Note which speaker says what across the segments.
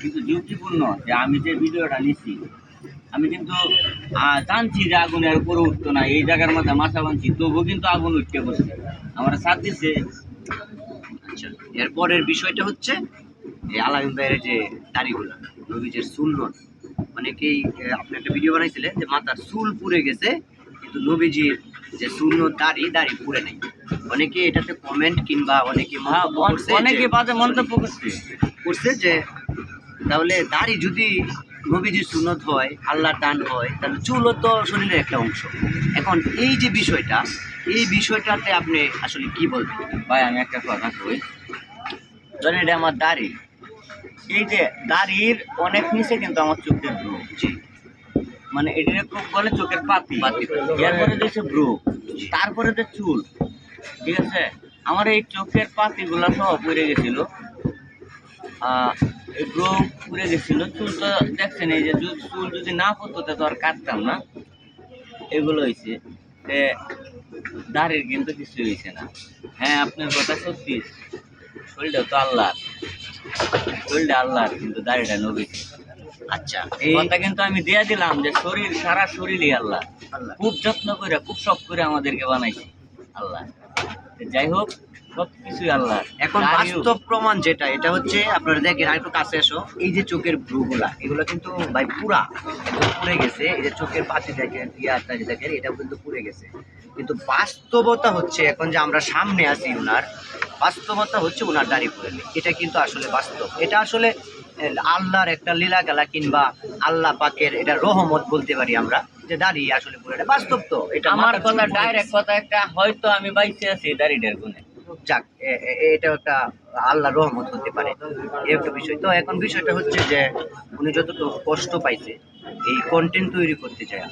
Speaker 1: কিন্তু যুক্তিপূর্ণ যে আমি যে ভিডিওটা নিচ্ছি আমি কিন্তু জানছি যে আগুনের উপরে উঠতো না এই জায়গার মধ্যে মাথা বানছি তবুও কিন্তু আগুন উঠতে বসছে। আমার সাথ দিচ্ছে
Speaker 2: আচ্ছা এরপরের বিষয়টা হচ্ছে এই আলামিন ভাইয়ের যে দাড়িগুলো নবীজের সুন্নত অনেকেই আপনি একটা ভিডিও বানাইছিলেন যে মাথার চুল পুড়ে গেছে কিন্তু নবীজির যে সুন্নত দাড়ি দাড়ি পুড়ে নেই। অনেকে এটাতে কমেন্ট কিংবা অনেকে করছে
Speaker 1: অনেকে বাজে মন্তব্য করছে।
Speaker 2: করছে যে তাহলে দাড়ি যদি নবীজি সুনত হয় আল্লাহর দান হয় তাহলে চুলও তো শরীরের একটা অংশ। এখন এই যে বিষয়টা এই বিষয়টাতে আপনি আসলে কি বলবেন?
Speaker 1: ভাই আমি একটা কথা কই। ধরেন এটা আমার দাড়ি। এই যে দাড়ির অনেক নিচে কিন্তু আমার চোখের ব্রু
Speaker 2: জি।
Speaker 1: মানে এটাকে খুব বলে চোখের পাতি।
Speaker 2: পাতি।
Speaker 1: এরপরে দিয়েছে ব্রু তারপরে তো চুল। ঠিক আছে? আমার এই চোখের পাতিগুলো সহ পড়ে গেছিল। ব্রু পুড়ে গেছিল। চুল তো দেখছেন এই যে চুল যদি না পড়তো তো আর কাটতাম না। এগুলো হয়েছে যে দাড়ির কিন্তু কিছু হয়েছে না। হ্যাঁ আপনার কথা সত্যি। শরীরটা তো আল্লাহ শরীরটা আল্লাহর কিন্তু দাড়িটা নবীছে
Speaker 2: আচ্ছা
Speaker 1: এই
Speaker 2: এই
Speaker 1: কথা কিন্তু আমি দিয়ে দিলাম যে শরীর সারা শরীরই আল্লাহ।
Speaker 2: আল্লাহ।
Speaker 1: খুব যত্ন করে খুব শখ করে আমাদেরকে বানাইছে আল্লাহ। যাই হোক সব কিছুই আল্লাহ।
Speaker 2: এখন বাস্তব প্রমাণ যেটা এটা হচ্ছে আপনারা দেখেন একটু কাছে এসো। এই যে চোখের ভ্রুগুলা এগুলো কিন্তু ভাই পুরা পুড়ে গেছে। এই যে চোখের পাতি দেখেন ইয়াটা যে দেখেন এটাও কিন্তু পুড়ে গেছে। কিন্তু বাস্তবতা হচ্ছে এখন যে আমরা সামনে আছি উনার বাস্তবতা হচ্ছে উনার দাড়ি পুড়ে নেই। এটা কিন্তু আসলে বাস্তব। এটা আসলে আল্লাহর একটা লীলা খেলা কিংবা আল্লাহ পাকের এটা রহমত বলতে পারি আমরা যে দাঁড়িয়ে আসলে পুড়ে নেই। বাস্তব তো এটা
Speaker 1: আমার কথা ডাইরেক্ট কথা একটা হয়তো আমি বাইসে আছি দাড়িটার গুণে
Speaker 2: যাক এটা একটা আল্লাহ রহমত হতে পারে। এই একটা বিষয়। তো এখন বিষয়টা হচ্ছে যে, উনি যতটুকু কষ্ট পাইছে, এই কন্টেন্ট তৈরি করতে চায়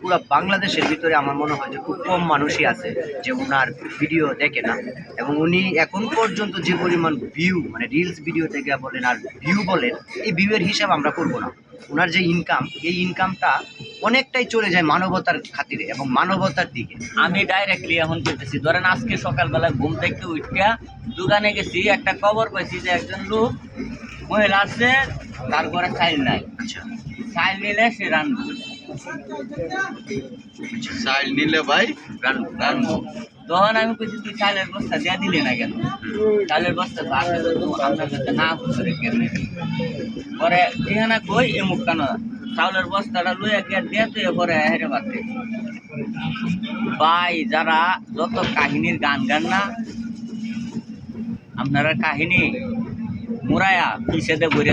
Speaker 2: পুরো বাংলাদেশের ভিতরে আমার মনে হয় যে খুব কম মানুষই আছে যে ওনার ভিডিও দেখে না। এবং উনি এখন পর্যন্ত যে পরিমাণ ভিউ মানে রিলস ভিডিও থেকে বলেন আর ভিউ বলেন, এই ভিউয়ের হিসাব আমরা করব না। ওনার যে ইনকাম এই ইনকামটা অনেকটাই চলে যায় মানবতার খাতিরে এবং মানবতার দিকে।
Speaker 1: আমি ডাইরেক্টলি এখন বলতেছি ধরেন আজকে সকালবেলা ঘুম থেকে উঠিয়া দোকানে গেছি একটা খবর পাইছি যে একজন লোক মহিলা আছে তারপরে চাইল নাই।
Speaker 2: আচ্ছা।
Speaker 1: চাইল নিলে সে রানবো
Speaker 3: চাইল নিলে ভাই
Speaker 2: রানবো
Speaker 1: রানবো তখন আমি কইছি তুই চালের বস্তা দিয়ে দিলি না কেন? চালের বস্তা তো আপনার কাছে না করে কেমনে পরে এখানে কই এ মুখ কেন চাউলের বস্তাটা লইয়া গিয়ে দিয়ে তো পরে হেরে পারতে ভাই, যারা যত কাহিনীর গান গান না, আপনারা কাহিনী মুরায়া পিছেতে বইরে